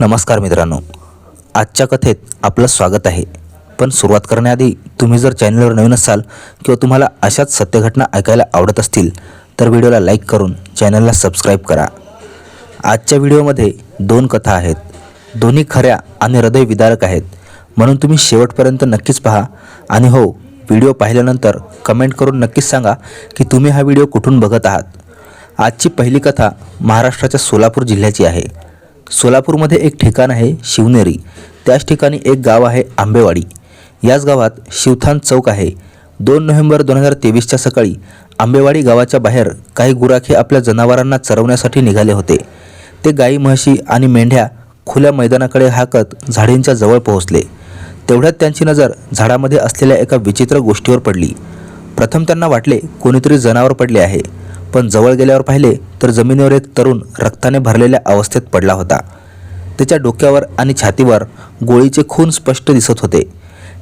नमस्कार मित्रांनो. आजच्या कथेत आपलं स्वागत आहे. पण सुरुवात करण्याआधी तुम्ही जर चॅनलवर नवीन असाल किंवा तुम्हाला अशाच सत्यघटना ऐकायला आवडत असतील तर व्हिडिओला लाईक करून चॅनलला सबस्क्राईब करा. आजच्या व्हिडिओमध्ये दोन कथा आहेत. दोन्ही खऱ्या आणि हृदय विदारक आहेत. म्हणून तुम्ही शेवटपर्यंत नक्कीच पहा. आणि हो व्हिडिओ पाहिल्यानंतर कमेंट करून नक्कीच सांगा की तुम्ही हा व्हिडिओ कुठून बघत आहात. आजची पहिली कथा महाराष्ट्राच्या सोलापूर जिल्ह्याची आहे. सोलापूरमध्ये एक ठिकाण आहे शिवनेरी. त्याच ठिकाणी एक गाव आहे आंबेवाडी. याच गावात शिवथान चौक आहे. दोन नोव्हेंबर दोन हजार तेवीसच्या सकाळी आंबेवाडी गावाच्या बाहेर काही गुराखे आपल्या जनावरांना चरवण्यासाठी निघाले होते. ते गाई म्हशी आणि मेंढ्या खुल्या मैदानाकडे हाकत झाडींच्या जवळ पोहोचले. तेवढ्यात त्यांची नजर झाडामध्ये असलेल्या एका विचित्र गोष्टीवर पडली. प्रथम त्यांना वाटले कोणीतरी जनावर पडले आहे पण जवळ गेल्यावर पाहिले तर जमिनीवर एक तरुण रक्ताने भरलेल्या अवस्थेत पडला होता. त्याच्या डोक्यावर आणि छातीवर गोळीचे खून स्पष्ट दिसत होते.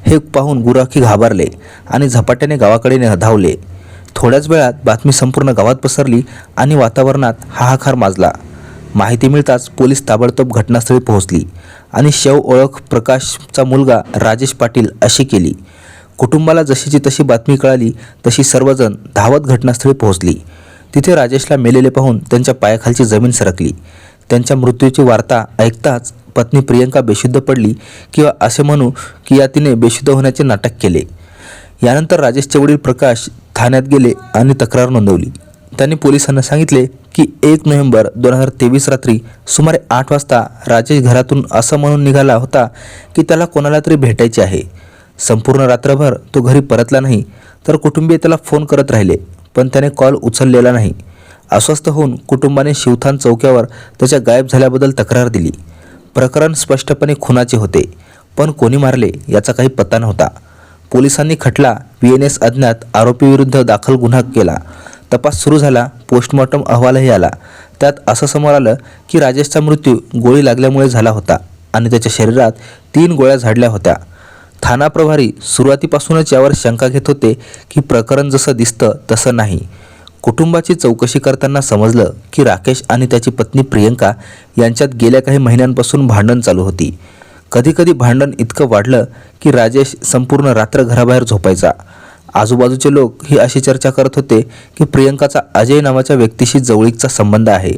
हे पाहून गुराखी घाबरले आणि झपाट्याने गावाकडे धावले. थोड्याच वेळात बातमी संपूर्ण गावात पसरली आणि वातावरणात हाहाकार माजला. माहिती मिळताच पोलीस ताबडतोब घटनास्थळी पोहोचली आणि शव ओळख प्रकाशचा मुलगा राजेश पाटील अशी केली. कुटुंबाला जशीची तशी बातमी कळाली तशी सर्वजण धावत घटनास्थळी पोहोचली. तिथे राजेशला मेलेले पाहून त्यांच्या पायाखालची जमीन सरकली. त्यांच्या मृत्यूची वार्ता ऐकताच पत्नी प्रियंका बेशुद्ध पडली किंवा असे म्हणू की या तिने बेशुद्ध होण्याचे नाटक केले. यानंतर राजेशचे वडील प्रकाश ठाण्यात गेले आणि तक्रार नोंदवली. त्यांनी पोलिसांना सांगितले की एक नोव्हेंबर दोन हजार तेवीस रात्री सुमारे आठ वाजता राजेश घरातून असं म्हणून निघाला होता की त्याला कोणाला तरी भेटायचे आहे. संपूर्ण रात्रभर तो घरी परतला नाही तर कुटुंबीय त्याला फोन करत राहिले. पण त्याने कॉल उचललेला नाही. अस्वस्थ होऊन कुटुंबाने शिवथान चौक्यावर त्याच्या गायब झाल्याबद्दल तक्रार दिली. प्रकरण स्पष्टपणे खुनाचे होते पण कोणी मारले याचा काही पत्ता नव्हता. पोलिसांनी खटला व्ही एन एस अज्ञात आरोपीविरुद्ध दाखल गुन्हा केला. तपास सुरू झाला पोस्टमॉर्टम अहवालही आला. त्यात असं समोर आलं की राजेशचा मृत्यू गोळी लागल्यामुळे झाला होता आणि त्याच्या शरीरात तीन गोळ्या झाडल्या होत्या. थाना प्रभारी सुरुवातीपासूनच यावर शंका घेत होते की प्रकरण जसं दिसतं तसं नाही. कुटुंबाची चौकशी करताना समजलं की राकेश आणि त्याची पत्नी प्रियंका यांच्यात गेल्या काही महिन्यांपासून भांडण चालू होती. कधीकधी भांडण इतकं वाढलं की राजेश संपूर्ण रात्र घराबाहेर झोपायचा. आजूबाजूचे लोक ही अशी चर्चा करत होते की प्रियंकाचा अजय नावाच्या व्यक्तीशी जवळीकचा संबंध आहे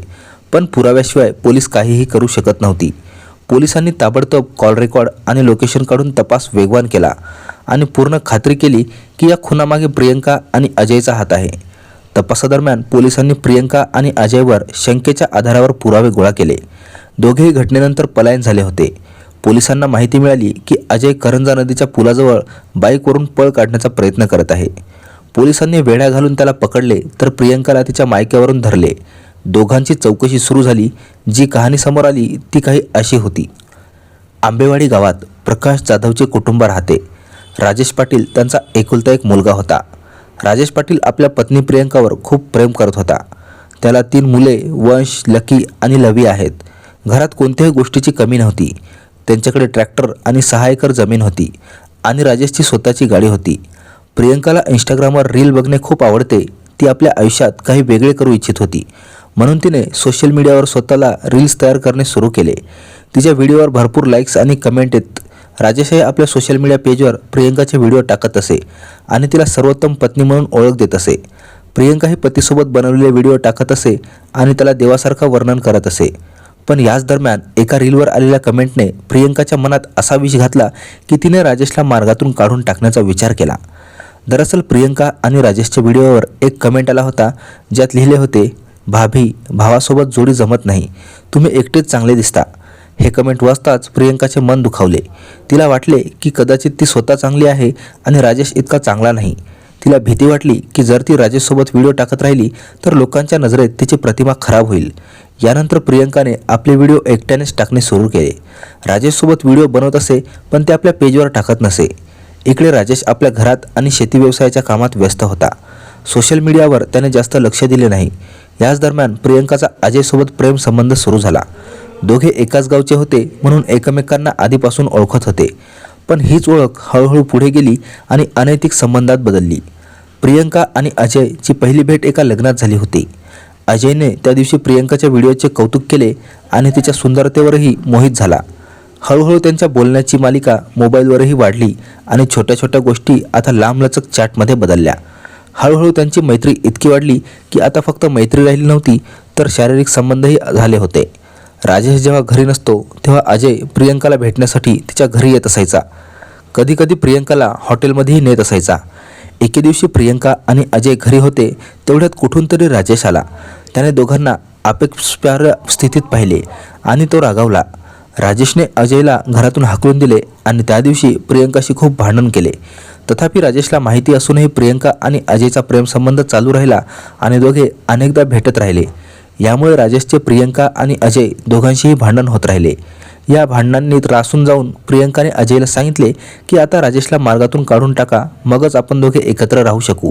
पण पुराव्याशिवाय पोलीस काहीही करू शकत नव्हती. पोलिसांनी ताबडतोब कॉल रेकॉर्ड आणि लोकेशन काढून तपास वेगवान केला आणि पूर्ण खात्री केली की या खुनामागे प्रियंका आणि अजयचा हात आहे. तपासादरम्यान पोलिसांनी प्रियंका आणि अजयवर शंकेच्या आधारावर पुरावे गोळा केले. दोघेही घटनेनंतर पलायन झाले होते. पोलिसांना माहिती मिळाली की अजय करंजा नदीच्या पुलाजवळ बाईकवरून पळ काढण्याचा प्रयत्न करत आहे. पोलिसांनी वेढा घालून त्याला पकडले तर प्रियंकाला तिच्या मायक्यावरून धरले. दोघांची चौकशी सुरू झाली जी कहाणी समोर आली ती काही अशी होती. आंबेवाडी गावात प्रकाश जाधवचे कुटुंब राहते. राजेश पाटील त्यांचा एकुलता एक मुलगा होता. राजेश पाटील आपल्या पत्नी प्रियंकावर खूप प्रेम करत होता. त्याला तीन मुले वंश लकी आणि लवी आहेत. घरात कोणत्याही गोष्टीची कमी नव्हती. त्यांच्याकडे ट्रॅक्टर आणि सहा एकर जमीन होती आणि राजेशची स्वतःची गाडी होती. प्रियंकाला इंस्टाग्रामवर रील बघणे खूप आवडते. ती आपल्या आयुष्यात काही वेगळे करू इच्छित होती. म्हणून तिने सोशल मीडियावर स्वतःला रील्स तयार करणे सुरू केले. तिच्या व्हिडिओवर भरपूर लाईक्स आणि कमेंट येत. राजेशाही आपल्या सोशल मीडिया पेजवर प्रियंकाचे व्हिडिओ टाकत असे आणि तिला सर्वोत्तम पत्नी म्हणून ओळख देत असे. प्रियंका ही पतीसोबत बनवलेले व्हिडिओ टाकत असे आणि त्याला देवासारखं वर्णन करत असे. पण याच दरम्यान एका रीलवर आलेल्या कमेंटने प्रियंकाच्या मनात असा विष घातला की तिने राजेशला मार्गातून काढून टाकण्याचा विचार केला. दरअसल प्रियंका आणि राजेशच्या व्हिडिओवर एक कमेंट आला होता ज्यात लिहिले होते भाभी भावासोबत जोडी जमत नाही. तुम्ही एकटेच चांगले दिसता. हे कमेंट वाचताच प्रियंकाचे मन दुखावले. तिला वाटले की कदाचित ती स्वतः चांगली आहे आणि राजेश इतका चांगला नाही. तिला भीती वाटली की जर ती राजेशसोबत व्हिडिओ टाकत राहिली तर लोकांच्या नजरेत तिची प्रतिमा खराब होईल. यानंतर प्रियंकाने आपले व्हिडिओ एकट्यानेच टाकणे सुरू केले. राजेशसोबत व्हिडिओ बनवत असे पण ते आपल्या पेजवर टाकत नसे. इकडे राजेश आपल्या घरात आणि शेती व्यवसायाच्या कामात व्यस्त होता. सोशल मीडियावर त्याने जास्त लक्ष दिले नाही. याच दरम्यान प्रियंकाचा अजयसोबत प्रेम संबंध सुरू झाला. दोघे एकाच गावचे होते म्हणून एकमेकांना आधीपासून ओळखत होते. पण हीच ओळख हळूहळू पुढे गेली आणि अनैतिक संबंधात बदलली. प्रियंका आणि अजयची पहिली भेट एका लग्नात झाली होती. अजयने त्या दिवशी प्रियंकाच्या व्हिडिओचे कौतुक केले आणि तिच्या सुंदरतेवरही मोहित झाला. हळूहळू त्यांच्या बोलण्याची मालिका मोबाईलवरही वाढली आणि छोट्या छोट्या गोष्टी आता लांबलचक चॅटमध्ये बदलल्या. हळूहळू त्यांची मैत्री इतकी वाढली की आता फक्त मैत्री राहिली नव्हती तर शारीरिक संबंधही झाले होते. राजेश जेव्हा घरी नसतो तेव्हा अजय प्रियंकाला भेटण्यासाठी तिच्या घरी येत असायचा. कधीकधी प्रियंकाला हॉटेलमध्येही नेत असायचा. एके दिवशी प्रियंका आणि अजय घरी होते तेवढ्यात कुठून तरी राजेश आला. त्याने दोघांना अपेक्षार्ह स्थितीत पाहिले आणि तो रागावला. राजेशने अजयला घरातून हाकलून दिले आणि त्या दिवशी प्रियंकाशी खूप भांडण केले. तथापि राजेशला माहिती असूनही प्रियंका आणि अजयचा प्रेमसंबंध चालू राहिला आणि दोघे अनेकदा भेटत राहिले. यामुळे राजेशचे प्रियंका आणि अजय दोघांशीही भांडण होत राहिले. या भांडणांनी त्रासून जाऊन प्रियंकाने अजयला सांगितले की आता राजेशला मार्गातून काढून टाका मगच आपण दोघे एकत्र राहू शकू.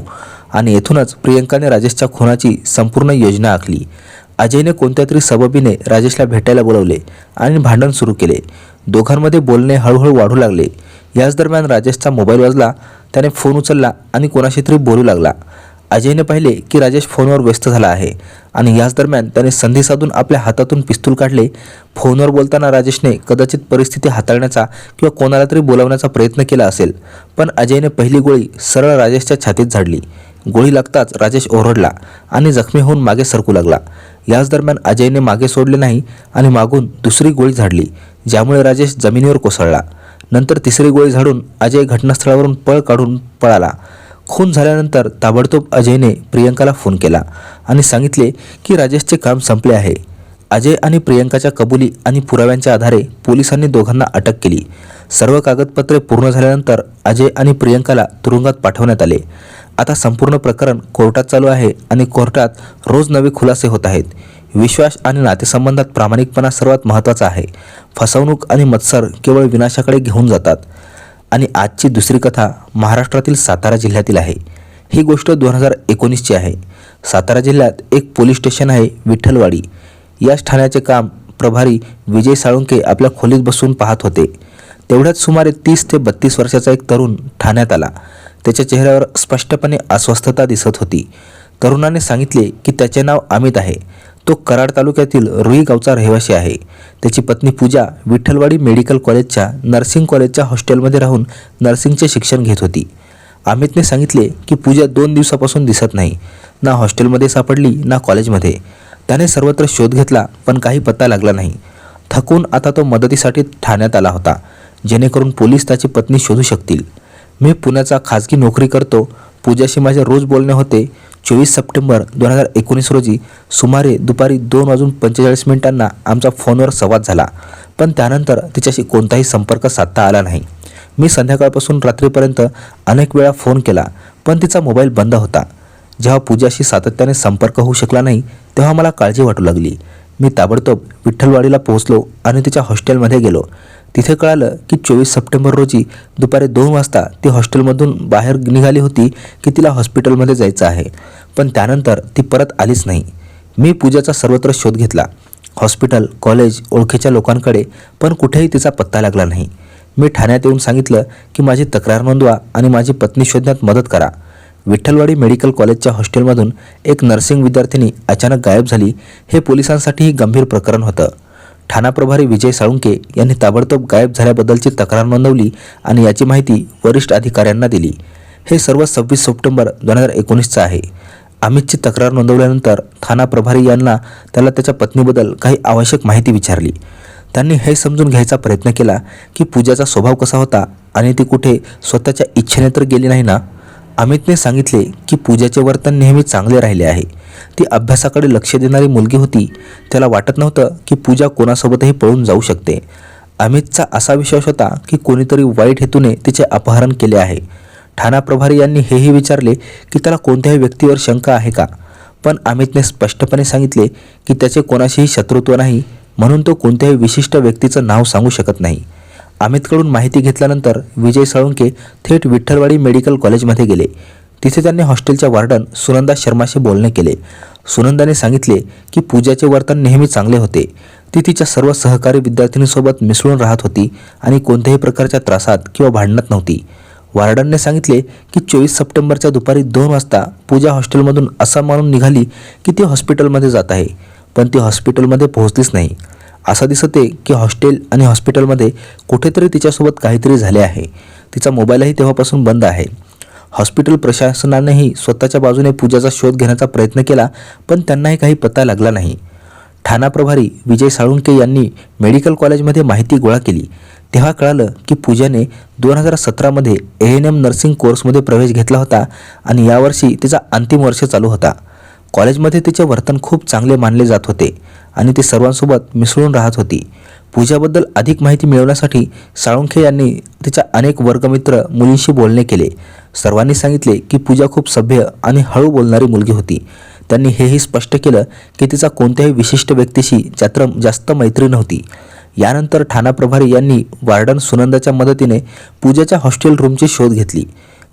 आणि येथूनच प्रियंकाने राजेशच्या खुनाची संपूर्ण योजना आखली. अजयने कोणत्या तरी सबबीने राजेशला भेटायला बोलवले आणि भांडण सुरू केले. दोघांमध्ये बोलणे हळूहळू वाढू लागले. याच दरम्यान राजेशचा मोबाईल वाजला त्याने फोन उचलला आणि कोणाशी तरी बोलू लागला. अजयने पाहिले की राजेश फोनवर व्यस्त झाला आहे आणि याच दरम्यान त्याने संधी साधून आपल्या हातातून पिस्तूल काढले. फोनवर बोलताना राजेशने कदाचित परिस्थिती हाताळण्याचा किंवा कोणाला तरी बोलावण्याचा प्रयत्न केला असेल पण अजयने पहिली गोळी सरळ राजेशच्या छातीत झाडली. गोळी लागताच राजेश ओरडला आणि जखमी होऊन मागे सरकू लागला. याच दरम्यान अजयने मागे सोडले नाही आणि मागून दुसरी गोळी झाडली ज्यामुळे राजेश जमिनीवर कोसळला. नंतर तिसरी गोळी झाडून अजय घटनास्थळावरून पळ काढून पळाला. खून झाल्यानंतर ताबडतोब अजयने प्रियंकाला फोन केला आणि सांगितले की राजेशचे काम संपले आहे. अजय आणि प्रियंकाच्या कबुली आणि पुराव्यांच्या आधारे पोलिसांनी दोघांना अटक केली. सर्व कागदपत्रे पूर्ण झाल्यानंतर अजय आणि प्रियंकाला तुरुंगात पाठवण्यात आले. आता संपूर्ण प्रकरण कोर्टात चालू आहे आणि कोर्टात रोज नवे खुलासे होत आहेत. विश्वास आणि नातेसंबंधात प्रामाणिकपणा सर्वात महत्त्वाचा आहे. फसवणूक आणि मत्सर केवळ विनाशाकडे घेऊन जातात. आणि आजची दुसरी कथा महाराष्ट्रातील सातारा जिल्ह्यातील आहे. ही गोष्ट दोन हजार एकोणीसची आहे. सातारा जिल्ह्यात एक पोलीस स्टेशन आहे विठ्ठलवाडी. याच ठाण्याचे काम प्रभारी विजय साळुंके आपल्या खोलीत बसून पाहत होते. तेवढ्याच सुमारे तीस ते बत्तीस वर्षाचा एक तरुण ठाण्यात आला. त्याच्या चेहऱ्यावर स्पष्टपणे अस्वस्थता दिसत होती. तरुणाने सांगितले की त्याचे नाव अमित आहे. तो कराड तालुक्यातील रुई गावचा रहिवासी आहे. त्याची पत्नी पूजा विठ्ठलवाडी मेडिकल कॉलेजच्या नर्सिंग कॉलेजच्या हॉस्टेलमध्ये राहून नर्सिंगचे शिक्षण घेत होती. अमितने सांगितले की पूजा दोन दिवसापासून दिसत नाही. ना हॉस्टेलमध्ये सापडली ना कॉलेजमध्ये. त्याने सर्वत्र शोध घेतला पण काही पत्ता लागला नाही. थकून आता तो मदतीसाठी ठाण्यात आला होता. जेणेकरून पोलीस त्याची पत्नी शोधू शकतील. मी पुण्याचा खाजगी नोकरी करतो. पूजाशी माझे रोज बोलणे होते. चोवीस सप्टेंबर दोन हजार एकोणीस रोजी सुमारे दुपारी दोन वाजून पंचेचाळीस मिनिटांना आमचा फोनवर संवाद झाला. पण त्यानंतर तिच्याशी कोणताही संपर्क साधता आला नाही. मी संध्याकाळपासून रात्रीपर्यंत अनेक वेळा फोन केला पण तिचा मोबाईल बंद होता. जेव्हा पूजाशी सातत्याने संपर्क होऊ शकला नाही तेव्हा मला काळजी वाटू लागली. मी ताबडतोब विठ्ठलवाडीला पोहोचलो आणि तिच्या हॉस्टेलमध्ये गेलो. तिथे कळालं की चोवीस सप्टेंबर रोजी दुपारी दोन वाजता ती हॉस्टेलमधून बाहेर निघाली होती की तिला हॉस्पिटलमध्ये जायचं आहे. पण त्यानंतर ती परत आलीच नाही. मी पूजाचा सर्वत्र शोध घेतला. हॉस्पिटल कॉलेज ओळखीच्या लोकांकडे पण कुठेही तिचा पत्ता लागला नाही. मी ठाण्यात येऊन सांगितलं की माझी तक्रार नोंदवा आणि माझी पत्नी शोधण्यात मदत करा. विठ्ठलवाडी मेडिकल कॉलेजच्या हॉस्टेलमधून एक नर्सिंग विद्यार्थिनी अचानक गायब झाली हे पोलिसांसाठीही गंभीर प्रकरण होतं. ठाणा प्रभारी विजय साळुंके यांनी ताबडतोब गायब झाल्याबद्दलची तक्रार नोंदवली आणि याची माहिती वरिष्ठ अधिकाऱ्यांना दिली. हे सर्व सव्वीस सप्टेंबर दोन हजार एकोणीसचं आहे. अमितची तक्रार नोंदवल्यानंतर थाना प्रभारी यांना त्याला त्याच्या पत्नीबद्दल काही आवश्यक माहिती विचारली. त्यांनी हे समजून घ्यायचा प्रयत्न केला की पूजाचा स्वभाव कसा होता आणि ती कुठे स्वतःच्या इच्छेने तर गेली नाही ना? अमितने सांगितले की पूजाचे वर्तन नेहमी चांगले राहिले आहे. ती अभ्यासाकडे लक्ष देणारी मुलगी होती. त्याला वाटत नव्हतं की पूजा कोणासोबतही पळून जाऊ शकते. अमितचा असा विश्वास होता की कोणीतरी वाईट हेतूने तिचे अपहरण केले आहे. ठाणा प्रभारी यांनी हेही विचारले की त्याला कोणत्याही व्यक्तीवर शंका आहे का? पण अमितने स्पष्टपणे सांगितले की त्याचे कोणाशीही शत्रुत्व नाही म्हणून तो कोणत्याही विशिष्ट व्यक्तीचं नाव सांगू शकत नाही. अमितकडून माहिती घेतल्यानंतर विजय साळुंके थेट विठ्ठलवाडी मेडिकल कॉलेजमध्ये गेले. तिथे त्यांनी हॉस्टेलच्या वार्डन सुनंदा शर्माशी बोलणे केले. सुनंदाने सांगितले की पूजाचे वर्तन नेहमी चांगले होते. ती तिच्या सर्व सहकारी विद्यार्थिनीसोबत मिसळून राहत होती आणि कोणत्याही प्रकारच्या त्रासात किंवा भांडणात नव्हती. वार्डनने सांगितले की चोवीस सप्टेंबरच्या दुपारी दोन वाजता पूजा हॉस्टेलमधून असा मानून निघाली की ती हॉस्पिटलमध्ये जात आहे पण ती हॉस्पिटलमध्ये पोहोचलीच नाही. असं दिसते की हॉस्टेल आणि हॉस्पिटलमध्ये कुठेतरी तिच्यासोबत काहीतरी झाले आहे. तिचा मोबाईलही तेव्हापासून बंद आहे. हॉस्पिटल प्रशासनानेही स्वतःच्या बाजूने पूजाचा शोध घेण्याचा प्रयत्न केला पण त्यांनाही काही पत्ता लागला नाही. ठाणा प्रभारी विजय साळुंके यांनी मेडिकल कॉलेजमध्ये माहिती गोळा केली. तेव्हा कळालं की पूजाने दोन हजार सतरामध्ये ए एन एम नर्सिंग कोर्समध्ये प्रवेश घेतला होता आणि यावर्षी तिचा अंतिम वर्ष चालू होता. कॉलेजमध्ये तिचे वर्तन खूप चांगले मानले जात होते आणि ती सर्वांसोबत मिसळून राहत होती. पूजाबद्दल अधिक माहिती मिळवण्यासाठी साळुंखे यांनी तिच्या अनेक वर्गमित्र मुलींशी बोलणे केले. सर्वांनी सांगितले की पूजा खूप सभ्य आणि हळू बोलणारी मुलगी होती. त्यांनी हेही स्पष्ट केलं की तिचा कोणत्याही विशिष्ट व्यक्तीशी जात्र जास्त मैत्री नव्हती. यानंतर ठाणा प्रभारी यांनी वार्डन सुनंदाच्या मदतीने पूजाच्या हॉस्टेल रूमची शोध घेतली.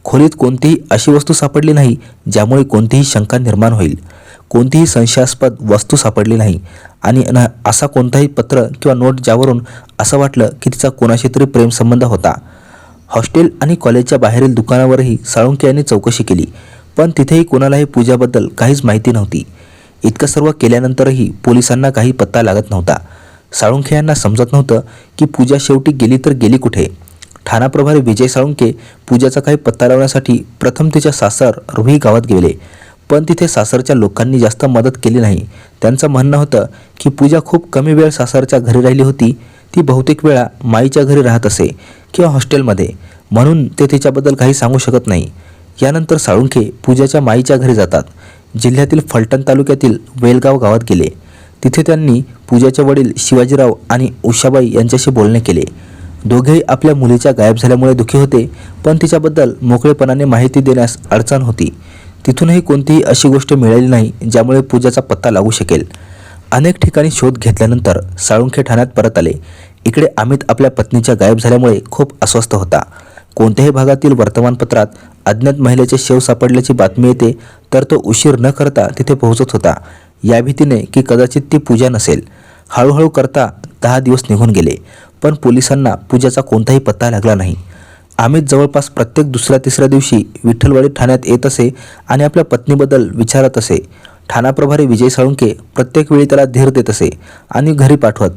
खोलीत कोणतीही अशी वस्तू सापडली नाही ज्यामुळे कोणतीही शंका निर्माण होईल. कोणतीही संशयास्पद वस्तू सापडली नाही. आणि न असा कोणताही पत्र किंवा नोट ज्यावरून असं वाटलं की तिचा कोणाशी तरी प्रेमसंबंध होता. हॉस्टेल आणि कॉलेजच्या बाहेरील दुकानावरही साळुंके यांनी चौकशी केली पण तिथेही कोणालाही पूजाबद्दल काहीच माहिती नव्हती. इतकं सर्व केल्यानंतरही पोलिसांना काही पत्ता लागत नव्हता. साळुंखे यांना समजत नव्हतं की पूजा शेवटी गेली तर गेली कुठे? ठाणा प्रभारी विजय साळुंके पूजाचा काही पत्ता लावण्यासाठी प्रथम तिच्या सासर रुही गावात गेले. पण तिथे सासरच्या लोकांनी जास्त मदत केली नाही. त्यांचं म्हणणं होतं की पूजा खूप कमी वेळ सासरच्या घरी राहिली होती ती बहुतेक वेळा माईच्या घरी राहत असे किंवा हॉस्टेलमध्ये. म्हणून ते तिच्याबद्दल काही सांगू शकत नाही. यानंतर साळुंखे पूजाच्या माईच्या घरी जातात. जिल्ह्यातील फलटण तालुक्यातील वेलगाव गावात गेले. तिथे त्यांनी पूजाचे वडील शिवाजीराव आणि उषाबाई यांच्याशी बोलणे केले. दोघेही आपल्या मुलीच्या गायब झाल्यामुळे दुःखी होते पण तिच्याबद्दल मोकळेपणाने माहिती देण्यास अडचण होती. तिथूनही कोणतीही अशी गोष्ट मिळाली नाही ज्यामुळे पूजाचा पत्ता लागू शकेल. अनेक ठिकाणी शोध घेतल्यानंतर साळुंखे ठाण्यात परत आले. इकडे अमित आपल्या पत्नीच्या गायब झाल्यामुळे खूप अस्वस्थ होता. कोणत्याही भागातील वर्तमानपत्रात अज्ञात महिलेचे शव सापडल्याची बातमी येते तर तो उशीर न करता तिथे पोहोचत होता. या भीतीने की कदाचित ती पूजा नसेल. हळूहळू करता दहा दिवस निघून गेले पण पोलिसांना पूजाचा कोणताही पत्ता लागला नाही. अमित जवळपास प्रत्येक दुसऱ्या तिसऱ्या दिवशी विठ्ठलवाडी ठाण्यात येत असे आणि आपल्या पत्नीबद्दल विचारत असे. ठाणा प्रभारी विजय साळुंके प्रत्येक वेळी त्याला धीर देत असे आणि घरी पाठवत.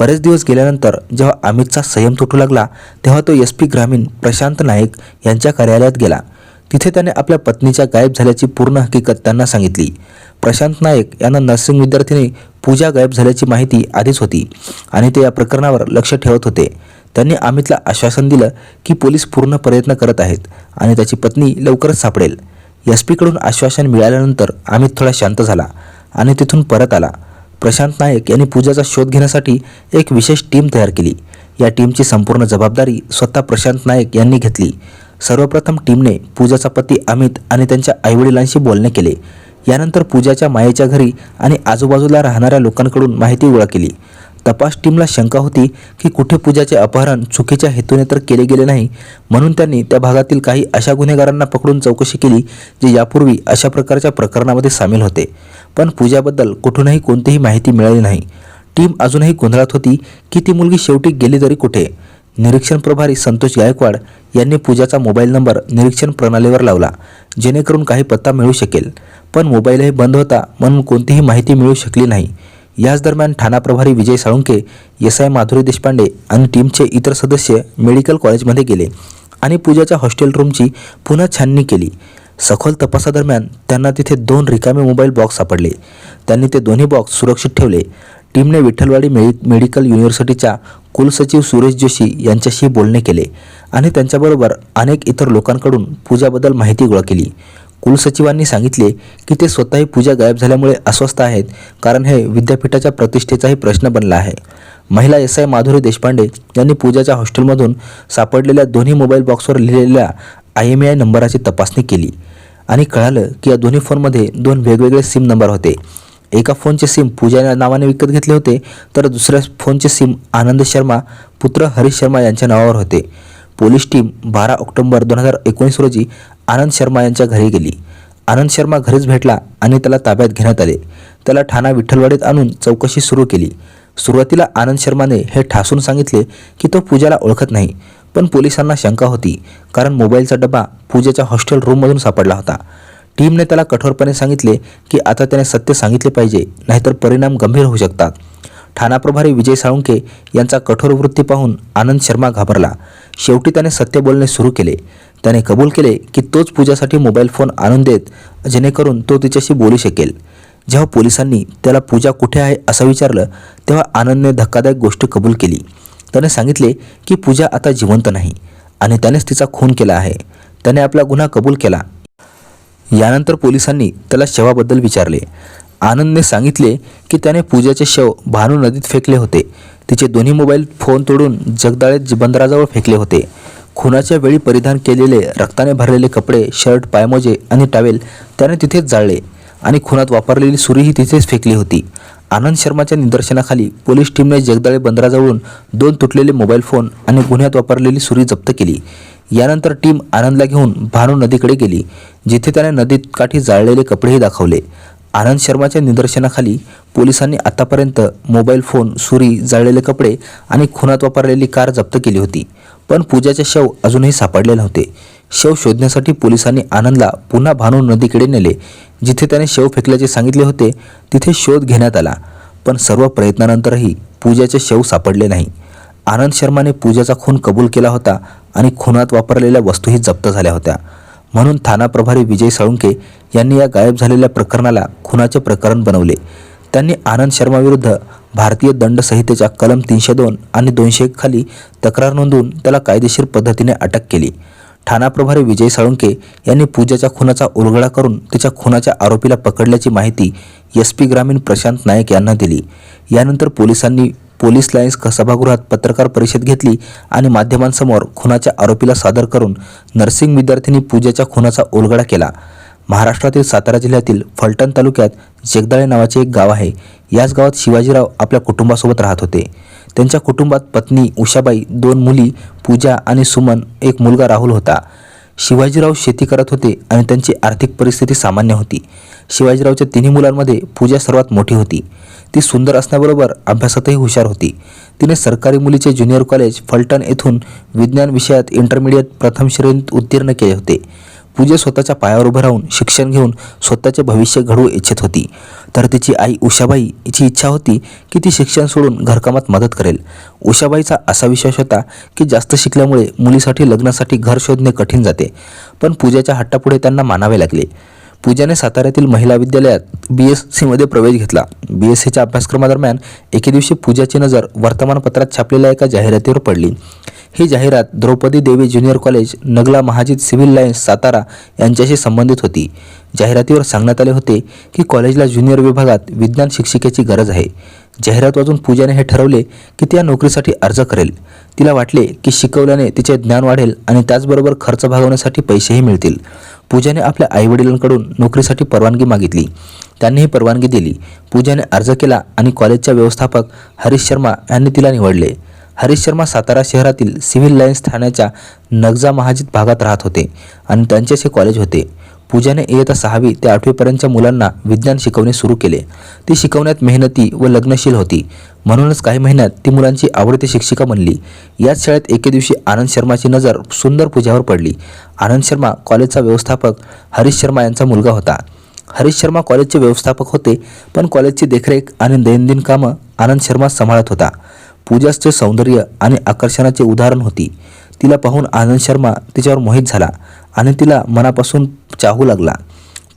बरेच दिवस गेल्यानंतर जेव्हा अमितचा संयम तुटू लागला तेव्हा तो एस पी ग्रामीण प्रशांत नाईक यांच्या कार्यालयात गेला. तिथे त्याने आपल्या पत्नीच्या गायब झाल्याची पूर्ण हकीकत त्यांना सांगितली. प्रशांत नाईक यांना नर्सिंग विद्यार्थीने पूजा गायब झाल्याची माहिती आधीच होती आणि ते या प्रकरणावर लक्ष ठेवत होते. त्यांनी अमितला आश्वासन दिलं की पोलीस पूर्ण प्रयत्न करत आहेत आणि त्याची पत्नी लवकरच सापडेल. एस पीकडून आश्वासन मिळाल्यानंतर अमित थोडा शांत झाला आणि तिथून परत आला. प्रशांत नायक यांनी पूजाचा शोध घेण्यासाठी एक विशेष टीम तयार केली. या टीमची संपूर्ण जबाबदारी स्वतः प्रशांत नायक यांनी घेतली. सर्वप्रथम टीमने पूजाचा पती अमित आणि त्यांच्या आईवडिलांशी बोलणे केले. यानंतर पूजाच्या मायेच्या घरी आणि आजूबाजूला राहणाऱ्या लोकांकडून माहिती गोळा केली. तपास टीमला शंका होती की कुठे पूजाचे अपहरण चुकीच्या हेतूने तर केले गेले नाही म्हणून त्यांनी त्या भागातील काही अशा गुन्हेगारांना पकडून चौकशी केली जे यापूर्वी अशा प्रकारच्या प्रकरणामध्ये सामील होते. पण पूजाबद्दल कुठूनही कोणतीही माहिती मिळाली नाही. टीम अजूनही गोंधळात होती की ती मुलगी शेवटी गेली तरी कुठे? निरीक्षण प्रभारी संतोष गायकवाड यांनी पूजाचा मोबाईल नंबर निरीक्षण प्रणालीवर लावला जेणेकरून काही पत्ता मिळू शकेल. पण मोबाईलही बंद होता म्हणून कोणतीही माहिती मिळू शकली नाही. याच दरम्यान ठाणा प्रभारी विजय साळुंके एस आय माधुरी देशपांडे आणि टीमचे इतर सदस्य मेडिकल कॉलेजमध्ये गेले आणि पूजाच्या हॉस्टेल रूमची पुन्हा छाननी केली. सखोल तपासादरम्यान त्यांना तिथे दोन रिकामे मोबाईल बॉक्स सापडले. त्यांनी ते दोन्ही बॉक्स सुरक्षित ठेवले. टीमने विठ्ठलवाडी मेडि मेडिकल युनिव्हर्सिटीच्या कुलसचिव सुरेश जोशी यांच्याशी बोलणे केले आणि त्यांच्याबरोबर अनेक इतर लोकांकडून पूजाबद्दल माहिती गोळा केली. कुलसचिवांनी सांगितले की ते स्वतःही पूजा गायब झाल्यामुळे अस्वस्थ आहेत कारण हे विद्यापीठाच्या प्रतिष्ठेचाही प्रश्न बनला आहे. महिला एस. आय. माधुरी देशपांडे यांनी पूजाच्या हॉस्टेलमधून सापडलेल्या दोन्ही मोबाईल बॉक्सवर लिहिलेल्या आय एम आय नंबराची तपासणी केली आणि कळालं की या दोन्ही फोनमध्ये दोन वेगवेगळे सिम नंबर होते. एका फोनचे सिम पूजा नावाने विकत घेतले होते तर दुसऱ्या फोनचे सिम आनंद शर्मा पुत्र हरीश शर्मा यांच्या नावावर होते. पोलीस टीम बारा ऑक्टोबर दोन हजार एकोणीस रोजी आनंद शर्मा यांच्या घरी गेली. आनंद शर्मा घरीच भेटला आणि त्याला ताब्यात घेण्यात आले. त्याला ठाणा विठ्ठलवाडीत आणून चौकशी सुरू केली. सुरुवातीला आनंद शर्माने हे ठासून सांगितले की तो पूजाला ओळखत नाही पण पोलिसांना शंका होती कारण मोबाईलचा डबा पूजेच्या हॉस्टेल रूममधून सापडला होता. टीमने त्याला कठोरपणे सांगितले की आता त्याने सत्य सांगितले पाहिजे नाहीतर परिणाम गंभीर होऊ शकतात. ठाणा प्रभारी विजय साळुंके यांचा कठोर वृत्ती पाहून आनंद शर्मा घाबरला. शेवटी त्याने सत्य बोलणे सुरू केले. त्याने कबूल केले की तोच पूजासाठी मोबाईल फोन आणून देत जेणेकरून तो तिच्याशी बोलू शकेल. जेव्हा पोलिसांनी त्याला पूजा कुठे आहे असं विचारलं तेव्हा आनंदने धक्कादायक गोष्ट कबूल केली. त्याने सांगितले की पूजा आता जिवंत नाही आणि त्यानेच तिचा खून केला आहे. त्याने आपला गुन्हा कबूल केला. यानंतर पोलिसांनी त्याला शवाबद्दल विचारले. आनंदने सांगितले की त्याने पूजाचे शव भानू नदीत फेकले होते. तिचे दोन्ही मोबाईल फोन तोडून जगदाळे बंदराजवळ फेकले होते. खुनाच्या वेळी परिधान केलेले रक्ताने भरलेले कपडे शर्ट पायमोजे आणि टावेल त्याने तिथेच जाळले आणि खुनात वापरलेली सुरीही तिथेच फेकली होती. आनंद शर्माच्या निदर्शनाखाली पोलीस टीमने जगदाळे बंदराजवळून दोन तुटलेले मोबाईल फोन आणि गुन्ह्यात वापरलेली सुरी जप्त केली. यानंतर टीम आनंदला घेऊन भानू नदीकडे गेली जिथे त्याने नदीत काठी जाळलेले कपडेही दाखवले. आनंद शर्माच्या निदर्शनाखाली पोलिसांनी आतापर्यंत मोबाईल फोन सुरी जाळलेले कपडे आणि खुनात वापरलेली कार जप्त केली होती. पण पूजाचे शव अजूनही सापडले नव्हते. शव शोधण्यासाठी पोलिसांनी आनंदला पुन्हा भानू नदीकडे नेले जिथे त्याने शव फेकल्याचे सांगितले होते तिथे शोध घेण्यात आला. पण सर्व प्रयत्नानंतरही पूजाचे शव सापडले नाही. आनंद शर्माने पूजाचा खून कबूल केला होता आणि खुनात वापरलेल्या वस्तूही जप्त झाल्या होत्या. म्हणून थाना प्रभारी विजय साळुंके यांनी या गायब झालेल्या प्रकरणाला खुनाचे प्रकरण बनवले. त्यांनी आनंद शर्माविरुद्ध भारतीय दंड संहितेच्या कलम तीनशे दोन आणि दोनशे एक खाली तक्रार नोंदवून त्याला कायदेशीर पद्धतीने अटक केली. ठाणा प्रभारी विजय साळुंके यांनी पूजाच्या खुनाचा उलगडा करून तिच्या खुनाच्या आरोपीला पकडल्याची माहिती एस पी ग्रामीण प्रशांत नाईक यांना दिली. यानंतर पोलिसांनी पोलीस लाईन्स सभागृहात पत्रकार परिषद घेतली आणि माध्यमांसमोर खुनाच्या आरोपीला सादर करून नर्सिंग विद्यार्थिनी पूजेच्या खुनाचा उलगडा केला. महाराष्ट्रातील सातारा जिल्ह्यातील फलटण तालुक्यात जगदाळे नावाचे एक गाव आहे. याच गावात शिवाजीराव आपल्या कुटुंबासोबत राहत होते. त्यांच्या कुटुंबात पत्नी उषाबाई दोन मुली पूजा आणि सुमन एक मुलगा राहुल होता. शिवाजीराव शेती करत होते आणि त्यांची आर्थिक परिस्थिती सामान्य होती. शिवाजीरावच्या तिन्ही मुलांमध्ये पूजा सर्वात मोठी होती. ती सुंदर असण्याबरोबर अभ्यासातही हुशार होती. तिने सरकारी मुलीचे ज्युनियर कॉलेज फलटण येथून विज्ञान विषयात इंटरमिडिएट प्रथम श्रेणीत उत्तीर्ण केले होते. पूजा स्वतःच्या पायावर उभं राहून शिक्षण घेऊन स्वतःचे भविष्य घडवू इच्छित होती. तर तिची आई उषाबाई हिची इच्छा होती की ती शिक्षण सोडून घरकामात मदत करेल. उषाबाईचा असा विश्वास होता की जास्त शिकल्यामुळे मुलीसाठी लग्नासाठी घर शोधणे कठीण जाते पण पूजाच्या हट्टापुढे त्यांना मानावे लागले. पूजाने साताऱ्यातील महिला विद्यालयात बी एस सीमध्ये प्रवेश घेतला. बी एस सीच्या अभ्यासक्रमादरम्यान एके दिवशी पूजाची नजर वर्तमानपत्रात छापलेल्या एका जाहिरातीवर पडली. ही जाहिरात Draupadi Devi junior college Nagla Mahajit civil lines Satara यांच्याशी संबंधित होती. जाहिरातीवर सांगण्यात आले होते की कॉलेजला ज्युनियर विभागात विज्ञान शिक्षिकेची गरज आहे. जाहिरात वाचून पूजाने हे ठरवले की ती या नोकरीसाठी अर्ज करेल. तिला वाटले की शिकवल्याने तिचे ज्ञान वाढेल आणि त्याचबरोबर खर्च भागवण्यासाठी पैसेही मिळतील. पूजाने आपल्या आईवडिलांकडून नोकरीसाठी परवानगी मागितली. त्यांनी ही परवानगी दिली. पूजाने अर्ज केला आणि कॉलेजच्या व्यवस्थापक हरीश शर्मा यांनी तिला निवडले. हरीश शर्मा सातारा शहरातील सिव्हिल लाईन्स ठाण्याच्या नगजा महाजित भागात राहत होते आणि त्यांचेच हे कॉलेज होते. पूजाने इयत्ता सहावी ते आठवीपर्यंतच्या मुलांना विज्ञान शिकवणे सुरू केले. ती शिकवण्यात मेहनती व लग्नशील होती. म्हणूनच काही महिन्यात ती मुलांची आवडती शिक्षिका बनली. याच शाळेत एके दिवशी आनंद शर्माची नजर सुंदर पूजावर पडली. आनंद शर्मा कॉलेजचा व्यवस्थापक हरीश शर्मा यांचा मुलगा होता. हरीश शर्मा कॉलेजचे व्यवस्थापक होते पण कॉलेजची देखरेख आणि दैनंदिन कामं आनंद शर्मा सांभाळत होता. पूजाचे सौंदर्य आणि आकर्षणाचे उदाहरण होती. तिला पाहून आनंद शर्मा तिच्यावर मोहित झाला आणि तिला मनापासून चाहू लागला.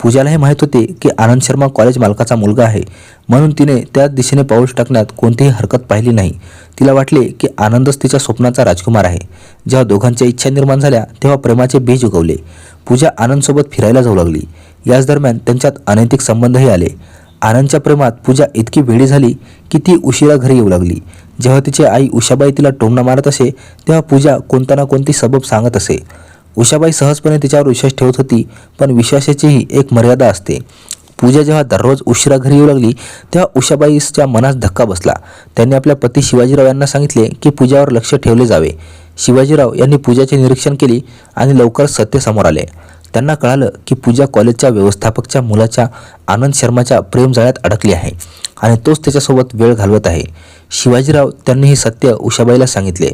पूजाला हे माहीत होते की आनंद शर्मा कॉलेज मालकाचा मुलगा आहे. म्हणून तिने त्या दिशेने पाऊल टाकण्यात कोणतीही हरकत पाहिली नाही. तिला वाटले की आनंदच तिच्या स्वप्नाचा राजकुमार आहे. जेव्हा दोघांच्या इच्छा निर्माण झाल्या तेव्हा प्रेमाचे बीज उगवले. पूजा आनंदसोबत फिरायला जाऊ लागली. याच दरम्यान त्यांच्यात अनैतिक संबंधही आले. आनंदच्या प्रेमात पूजा इतकी वेडी झाली की ती उशिरा घरी येऊ लागली. जेव्हा तिची आई उषाबाई तिला टोमणा मारत असे तेव्हा पूजा कोणता ना कोणती सबब सांगत असे. उषाबाई सहजपणे तिच्यावर विश्वास ठेवत होती पण विश्वासाचीही एक मर्यादा असते. पूजा जेव्हा दररोज उशिरा घरी येऊ लागली तेव्हा उषाबाईच्या मनास धक्का बसला. त्यांनी आपल्या पती शिवाजीराव यांना सांगितले की पूजावर लक्ष ठेवले जावे. शिवाजीराव यांनी पूजाचे निरीक्षण केले आणि लवकर सत्य समोर आले. त्यांना कळालं की पूजा कॉलेजच्या व्यवस्थापकच्या मुलाच्या आनंद शर्माच्या प्रेमजाळ्यात अडकली आहे. आणि तोच त्याच्यासोबत वेळ घालवत आहे. शिवाजीराव त्यांनी हे सत्य उषाबाईला सांगितले.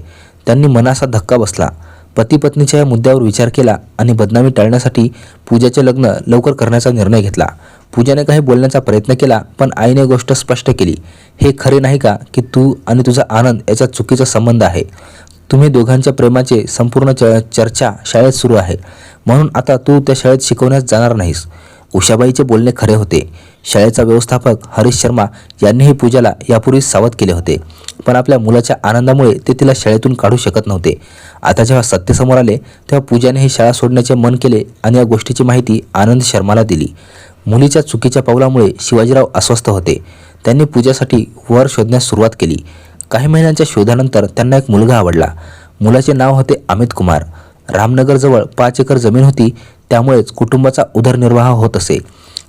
त्यांनी मनासा धक्का बसला. पती पत्नीच्या या मुद्द्यावर विचार केला आणि बदनामी टाळण्यासाठी पूजाचे लग्न लवकर करण्याचा निर्णय घेतला. पूजाने काही बोलण्याचा प्रयत्न केला पण आईने गोष्ट स्पष्ट केली. हे खरे नाही का की तू आणि तुझा आनंद याचा चुकीचा संबंध आहे? तुम्ही दोघांच्या प्रेमाचे संपूर्ण च चर्चा शाळेत सुरू आहे. म्हणून आता तू त्या शाळेत शिकवण्यास जाणार नाहीस. उषाबाईचे बोलणे खरे होते. शाळेचा व्यवस्थापक हरीश शर्मा यांनीही पूजाला यापूर्वी सावध केले होते. पण आपल्या मुलाच्या आनंदामुळे ते तिला शाळेतून काढू शकत नव्हते. आता जेव्हा सत्य समोर आले तेव्हा पूजाने ही शाळा सोडण्याचे मन केले आणि या गोष्टीची माहिती आनंद शर्माला दिली. मुलीच्या चुकीच्या पावलामुळे शिवाजीराव अस्वस्थ होते. त्यांनी पूजासाठी वर शोधण्यास सुरुवात केली. काही महिन्यांच्या शोधानंतर त्यांना एक मुलगा आवडला. मुलाचे नाव होते अमित कुमार. रामनगरजवळ पाच एकर जमीन होती. त्यामुळेच कुटुंबाचा उदरनिर्वाह होत असे.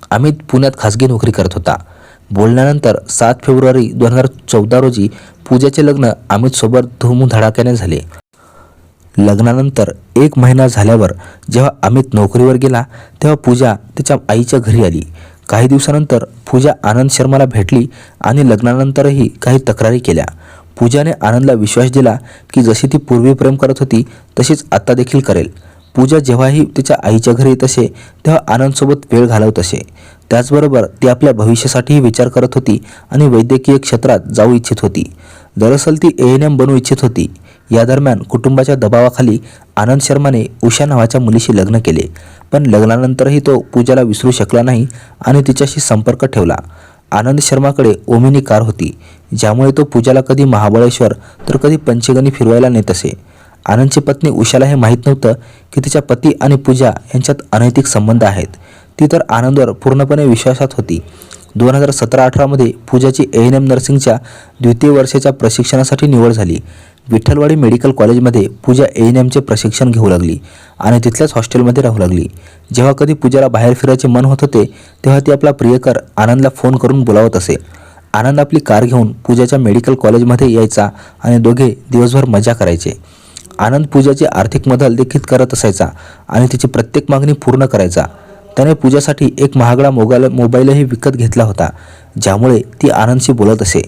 अमित पुण्यात खासगी नोकरी करत होता. बोलण्यानंतर सात फेब्रुवारी दोन हजार चौदा रोजी पूजाचे लग्न अमितसोबत धूमधडाक्याने झाले. लग्नानंतर एक महिना झाल्यावर जेव्हा अमित नोकरीवर गेला तेव्हा पूजा त्याच्या आईच्या घरी आली. काही दिवसानंतर पूजा आनंद शर्माला भेटली आणि लग्नानंतरही काही तक्रारी केल्या. पूजाने आनंदला विश्वास दिला की जशी ती पूर्वी प्रेम करत होती तशीच आत्ता देखील करेल. पूजा जेव्हाही तिच्या आईच्या घरी येत असे तेव्हा आनंदसोबत वेळ घालवत असे. त्याचबरोबर ती आपल्या भविष्यासाठीही विचार करत होती आणि वैद्यकीय क्षेत्रात जाऊ इच्छित होती. दरअसल ती ए एन एम बनू इच्छित होती. या दरम्यान कुटुंबाच्या दबावाखाली आनंद शर्माने उषा नावाच्या मुलीशी लग्न केले. पण लग्नानंतरही तो पूजाला विसरू शकला नाही आणि तिच्याशी संपर्क ठेवला. आनंद शर्माकडे ओमिनी कार होती ज्यामुळे तो पूजाला कधी महाबळेश्वर तर कधी पंचगणी फिरवायला नेत असे. आनंदची पत्नी उषाला हे माहीत नव्हतं की तिच्या पती आणि पूजा यांच्यात अनैतिक संबंध आहेत. ती तर आनंदवर पूर्णपणे विश्वासात होती. दोन हजार सतरा अठरामध्ये पूजाची ए एन एम नर्सिंगच्या द्वितीय वर्षाच्या प्रशिक्षणासाठी निवड झाली. विठ्ठलवाडी मेडिकल कॉलेजमध्ये पूजा ए एन एमचे प्रशिक्षण घेऊ लागली आणि तिथल्याच हॉस्टेलमध्ये राहू लागली. जेव्हा कधी पूजाला बाहेर फिरायचे मन होत होते तेव्हा ती आपला प्रियकर आनंदला फोन करून बोलावत असे. आनंद आपली कार घेऊन पूजाच्या मेडिकल कॉलेजमध्ये यायचा आणि दोघे दिवसभर मजा करायचे. आनंद पूजाची आर्थिक मदत देखील करत असायचा आणि तिची प्रत्येक मागणी पूर्ण करायचा. त्याने पूजासाठी एक महागडा मोबाईल मोबाईलही विकत घेतला होता ज्यामुळे ती आनंदशी बोलत असे.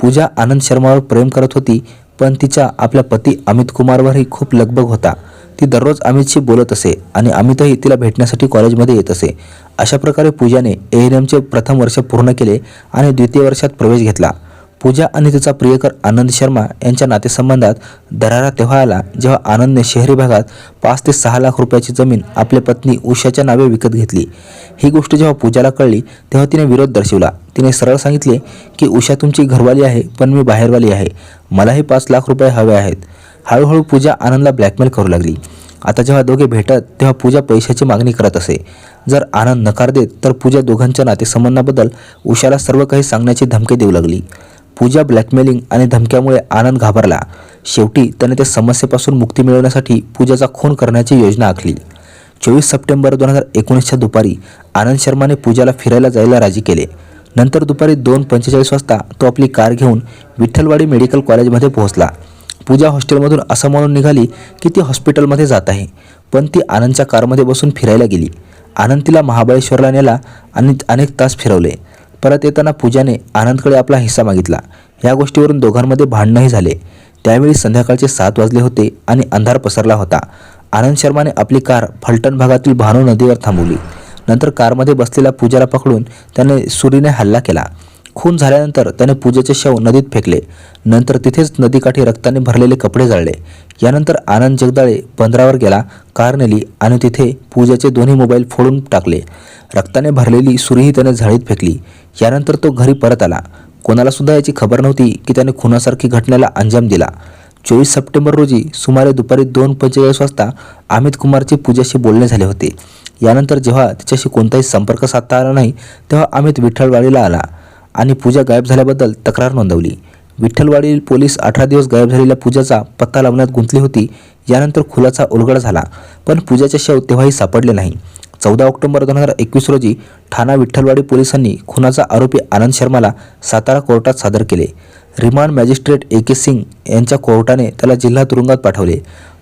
पूजा आनंद शर्मावर प्रेम करत होती पण तिचा आपल्या पती अमित कुमारवरही खूप लगबग होता. ती दररोज अमितशी बोलत असे आणि अमितही तिला भेटण्यासाठी कॉलेजमध्ये येत असे. अशा प्रकारे पूजाने ए एन एमचे प्रथम वर्ष पूर्ण केले आणि द्वितीय वर्षात प्रवेश घेतला. पूजा आणि तिचा प्रियकर आनंद शर्मा यांच्या नातेसंबंधात दरारा तेव्हा आला जेव्हा आनंदने शहरी भागात पाच ते सहा लाख रुपयाची जमीन आपल्या पत्नी उषाच्या नावे विकत घेतली. ही गोष्ट जेव्हा पूजाला कळली तेव्हा तिने विरोध दर्शवला. तिने सरळ सांगितले की उषा तुमची घरवाली आहे पण मी बाहेरवाली आहे. मलाही पाच लाख रुपये हवे आहेत. हळूहळू पूजा आनंदला ब्लॅकमेल करू लागली. आता जेव्हा दोघे भेटत तेव्हा पूजा पैशाची मागणी करत असे. जर आनंद नकार देत तर पूजा दोघांच्या नातेसंबंधाबद्दल उषाला सर्व काही सांगण्याची धमकी देऊ लागली. पूजा ब्लॅकमेलिंग आणि धमक्यामुळे आनंद घाबरला. शेवटी त्याने त्या समस्येपासून मुक्ती मिळवण्यासाठी पूजाचा खून करण्याची योजना आखली. चोवीस सप्टेंबर दोन हजार एकोणीसच्या दुपारी आनंद शर्माने पूजाला फिरायला जायला राजी केले. नंतर दुपारी दोन पंचेचाळीस वाजता तो आपली कार घेऊन विठ्ठलवाडी मेडिकल कॉलेजमध्ये पोहोचला. पूजा हॉस्टेलमधून असं म्हणून निघाली की ती हॉस्पिटलमध्ये जात आहे पण ती आनंदच्या कारमध्ये बसून फिरायला गेली. आनंद तिला महाबळेश्वरला नेला आणि अनेक तास फिरवले. परत येताना पूजाने आनंदकडे आपला हिस्सा मागितला. या गोष्टीवरून दोघांमध्ये भांडणंही झाले. त्यावेळी संध्याकाळचे सात वाजले होते आणि अंधार पसरला होता. आनंद शर्माने आपली कार फलटण भागातील भानू नदीवर थांबवली. नंतर कारमध्ये बसलेल्या पूजाला पकडून त्याने सुरीने हल्ला केला. खून झाल्यानंतर त्याने पूजेचे शव नदीत फेकले. नंतर तिथेच नदीकाठी रक्ताने भरलेले कपडे जाळले. यानंतर आनंद जगदाळे बंदरावर गेला. कार नेली आणि तिथे पूजेचे दोन्ही मोबाईल फोडून टाकले. रक्ताने भरलेली सुरीही त्याने झाडीत फेकली. यानंतर तो घरी परत आला. कोणालासुद्धा याची खबर नव्हती की त्याने खुनासारखी घटनेला अंजाम दिला. चोवीस सप्टेंबर रोजी सुमारे दुपारी दोन पंचेचाळीस वाजता अमित कुमारचे पूजाशी बोलणे झाले होते. यानंतर जेव्हा तिच्याशी कोणताही संपर्क साधता आला नाही तेव्हा अमित विठ्ठलवाडीला आला. आणि पूजा गायब झाल्याबद्दल तक्रार नोंदवली. विठ्ठलवाडी पोलीस अठरा दिवस गायब झालेल्या पूजाचा पत्ता लावण्यात गुंतली होती. यानंतर खुलाचा उलगडा झाला पण पूजाचे शव तेव्हाही सापडले नाही. चौदा ऑक्टोबर दोन हजार एकवीस रोजी ठाणा विठ्ठलवाडी पोलिसांनी खुनाचा आरोपी आनंद शर्माला सातारा कोर्टात सादर केले. Remand magistrate A K Singh यांच्या कोर्टाने त्याला जिल्हा तुरुंगात पाठवले.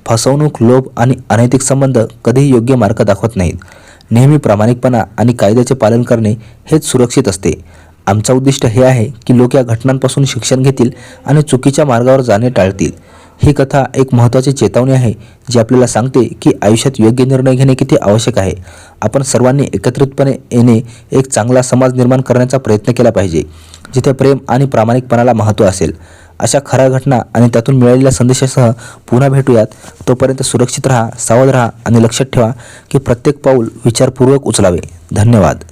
फसवणूक लोभ आणि अनैतिक संबंध कधीही योग्य मार्ग दाखवत नाहीत. नेहमी प्रामाणिकपणा आणि कायद्याचे पालन करणे हेच सुरक्षित असते. आमचं उद्दिष्ट हे आहे की लोक या घटनांपासून शिक्षण घेतील आणि चुकीच्या मार्गावर जाणे टाळतील. ही कथा एक महत्त्वाची चेतावणी आहे जी आपल्याला सांगते की आयुष्यात योग्य निर्णय घेणे किती आवश्यक आहे. आपण सर्वांनी एकत्रितपणे येणे एक चांगला समाज निर्माण करण्याचा प्रयत्न केला पाहिजे जिथे प्रेम आणि प्रामाणिकपणाला महत्त्व असेल. अशा खऱ्या घटना आणि त्यातून मिळालेल्या संदेशासह पुन्हा भेटूयात. तोपर्यंत सुरक्षित राहा सावध राहा आणि लक्षात ठेवा की प्रत्येक पाऊल विचारपूर्वक उचलावे. धन्यवाद.